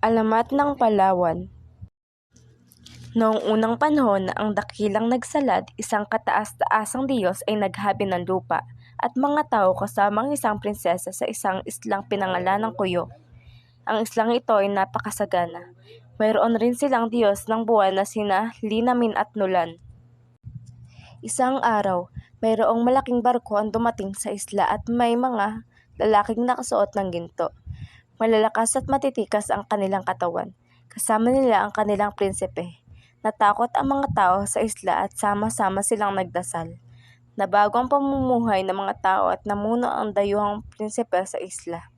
Alamat ng Palawan. Noong unang panahon na ang dakilang nagsalad, isang kataas-taasang Diyos ay naghabi ng lupa at mga tao kasama ang isang prinsesa sa isang islang pinangalan ng Kuyo. Ang islang ito ay napakasagana. Mayroon rin silang Diyos ng buwan na sina Linamin at Nulan. Isang araw, mayroong malaking barko ang dumating sa isla at may mga lalaking nakasuot ng ginto. Malalakas at matitikas ang kanilang katawan. Kasama nila ang kanilang prinsipe. Natakot ang mga tao sa isla at sama-sama silang nagdasal. Nabago ang pamumuhay ng mga tao at namuno ang dayuhang prinsipe sa isla.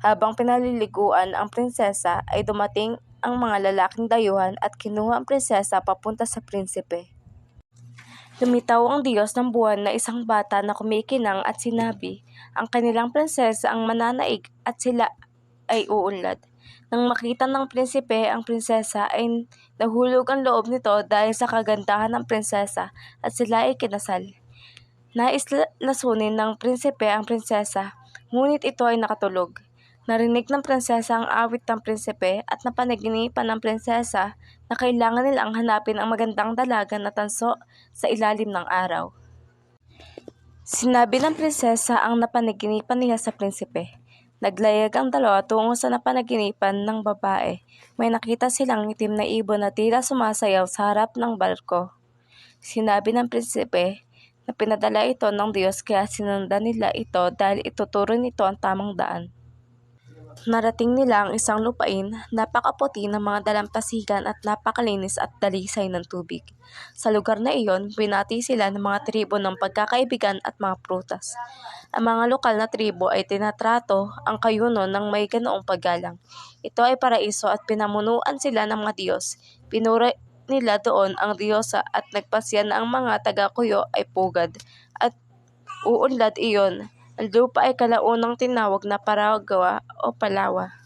Habang pinaliliguan ang prinsesa ay dumating ang mga lalaking dayuhan at kinuha ang prinsesa papunta sa prinsipe. Lumitaw ang Diyos ng buwan na isang bata na kumikinang at sinabi, ang kanilang prinsesa ang mananaig at sila ay uunlad. Nang makita ng prinsipe ang prinsesa ay nahulog ang loob nito dahil sa kagandahan ng prinsesa at sila ay kinasal. Nais lasunin ng prinsipe ang prinsesa, ngunit ito ay nakatulog. Narinig ng prinsesa ang awit ng prinsipe at napanaginipan ng prinsesa na kailangan nilang hanapin ang magandang dalaga na tanso sa ilalim ng araw. Sinabi ng prinsesa ang napanaginipan niya sa prinsipe. Naglayag ang dalawa tungo sa napanaginipan ng babae. May nakita silang itim na ibon na tila sumasayaw sa harap ng barko. Sinabi ng prinsipe na pinadala ito ng Diyos kaya sinundan nila ito dahil ituturo nito ang tamang daan. Narating nila ang isang lupain, napakaputi ng mga dalampasigan at napakalinis at dalisay ng tubig. Sa lugar na iyon, binati sila ng mga tribo ng pagkakaibigan at mga prutas. Ang mga lokal na tribo ay tinatrato ang kayuno ng may ganoong paggalang. Ito ay paraiso at pinamunuan sila ng mga Diyos. Pinuri nila doon ang Diyosa at nagpasya na ang mga taga-kuyo ay pugad at uunlad iyon. Ang lupa ay kalaunang tinawag na Paragawa o Palawa.